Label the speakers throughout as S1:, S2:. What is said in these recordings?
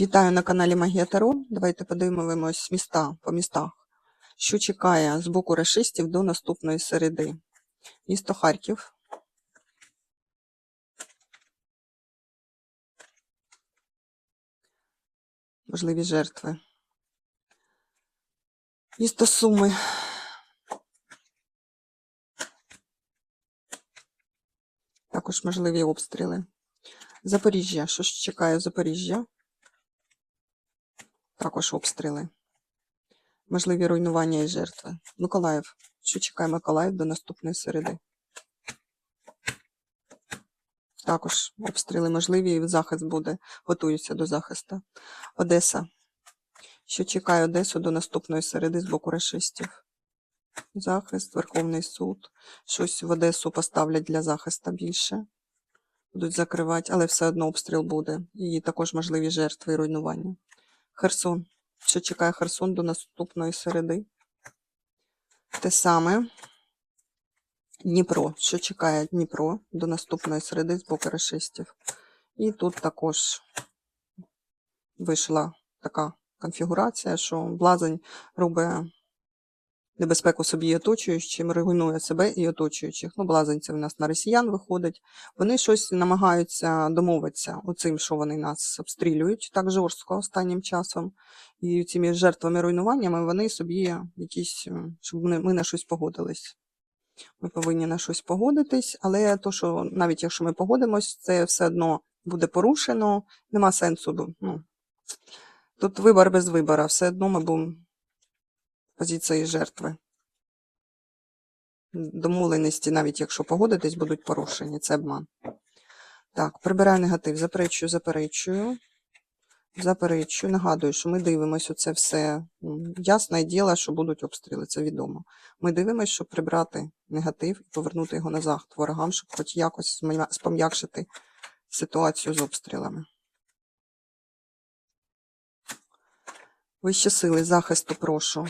S1: Вітаю на каналі Магія Таро. Давайте подивимось міста по містах. Що чекає з боку рашистів до наступної середи? Місто Харків. Можливі жертви. Місто Суми. Також можливі обстріли. Запоріжжя. Що ж чекає Запоріжжя? Також обстріли. Можливі руйнування і жертви. Миколаїв. Що чекає Миколаїв до наступної середи? Також обстріли можливі і захист буде. Готуються до захисту. Одеса. Що чекає Одесу до наступної середи з боку рашистів? Захист, Верховний суд. Щось в Одесу поставлять для захисту більше. Будуть закривати, але все одно обстріл буде. І також можливі жертви і руйнування. Херсон. Що чекає Херсон до наступної середи? Те саме. Дніпро. Що чекає Дніпро до наступної середи з боку расистів? І тут також вийшла така конфігурація, що блазень робить небезпеку собі оточуючим, руйнує себе і оточуючих. Ну, блазень це в нас на росіян виходить. Вони щось намагаються домовитися оцим, що вони нас обстрілюють так жорстко останнім часом. І цими жертвами руйнуваннями вони собі якісь, щоб ми на щось погодились. Ми повинні на щось погодитись, але то, що навіть якщо ми погодимось, це все одно буде порушено, нема сенсу. Ну, тут вибор без вибора, все одно ми будемо позиції жертви. Домовленості, навіть якщо погодитись, будуть порушені. Це обман. Так, прибираю негатив, заперечую, заперечую. Заперечую, нагадую, що ми дивимося це все. Ясне діло, що будуть обстріли, це відомо. Ми дивимося, щоб прибрати негатив і повернути його назад ворогам, щоб хоч якось спом'якшити ситуацію з обстрілами. Вищі сили захисту прошу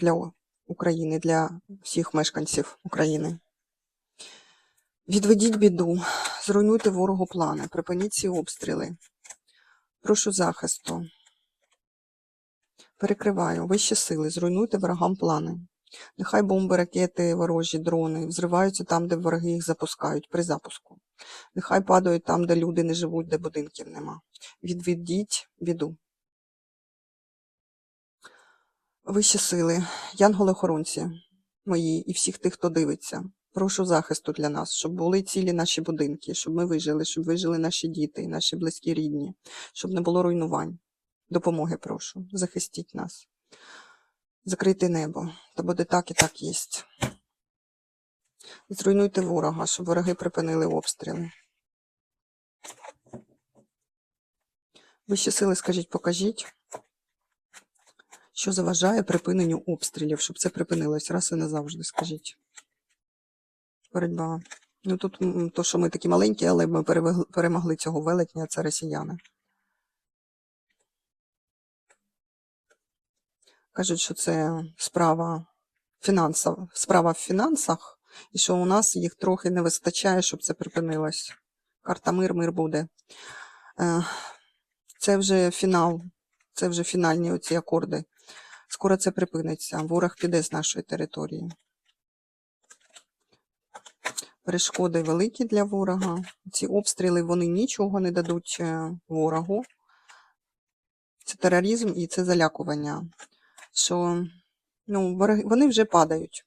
S1: для України, для всіх мешканців України. Відведіть біду, зруйнуйте ворогу плани, припиніть ці обстріли. Прошу захисту. Перекриваю. Вищі сили, зруйнуйте ворогам плани. Нехай бомби, ракети, ворожі, дрони взриваються там, де вороги їх запускають при запуску. Нехай падають там, де люди не живуть, де будинків нема. Відведіть біду. Вищі сили, янголи-охоронці мої і всіх тих, хто дивиться. Прошу захисту для нас, щоб були цілі наші будинки, щоб ми вижили, щоб вижили наші діти, наші близькі рідні, щоб не було руйнувань. Допомоги прошу, захистіть нас. Закрийте небо, та буде так і так єсть. Зруйнуйте ворога, щоб вороги припинили обстріли. Вищі сили, скажіть, покажіть, що заважає припиненню обстрілів, щоб це припинилось раз і назавжди, скажіть. Боротьба. Ну тут то, що ми такі маленькі, але ми перемогли цього велетня, це росіяни. Кажуть, що це справа фінансова, справа в фінансах, і що у нас їх трохи не вистачає, щоб це припинилось. Карта мир, мир буде. Це вже фінал, це вже фінальні оці акорди. Скоро це припиниться. Ворог піде з нашої території. Перешкоди великі для ворога. Ці обстріли вони нічого не дадуть е, ворогу. Це тероризм і це залякування. Що ну, вони вже падають.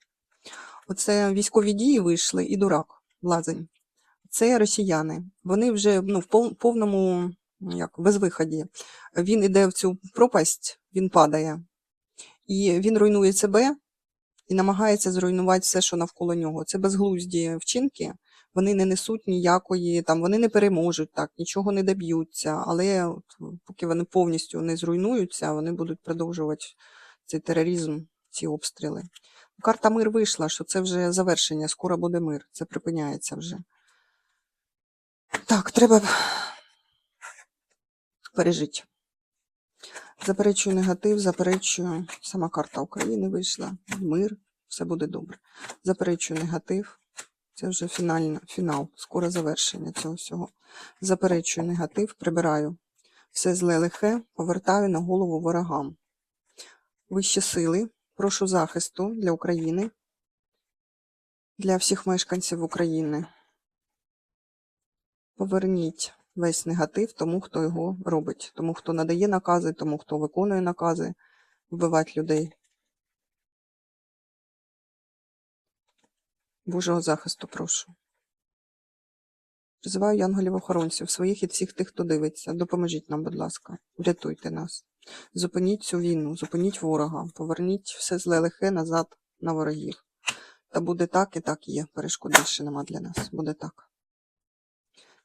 S1: Оце військові дії вийшли і дурак, лазень. Це росіяни. Вони вже ну, в повному як, безвиході. Він іде в цю пропасть, він падає. І він руйнує себе і намагається зруйнувати все, що навколо нього. Це безглузді вчинки. Вони не несуть ніякої, там вони не переможуть так, нічого не доб'ються. Але от, поки вони повністю не зруйнуються, вони будуть продовжувати цей тероризм, ці обстріли. Карта мир вийшла, що це вже завершення, скоро буде мир, це припиняється вже. Так, треба пережити. Заперечую негатив, заперечую. Сама карта України вийшла. Мир, все буде добре. Заперечую негатив. Це вже фінальна, фінал, скоро завершення цього всього. Заперечую негатив, прибираю Все зле лихе повертаю на голову ворогам. Вищі сили, прошу захисту для України, для всіх мешканців України. Поверніть весь негатив тому, хто його робить, тому, хто надає накази, тому, хто виконує накази вбивати людей. Божого захисту прошу. Призиваю янголів-охоронців, своїх і всіх тих, хто дивиться. Допоможіть нам, будь ласка, врятуйте нас. Зупиніть цю війну, зупиніть ворога, поверніть все зле лихе назад на ворогів. Та буде так і так є. Перешкод більше нема для нас. Буде так.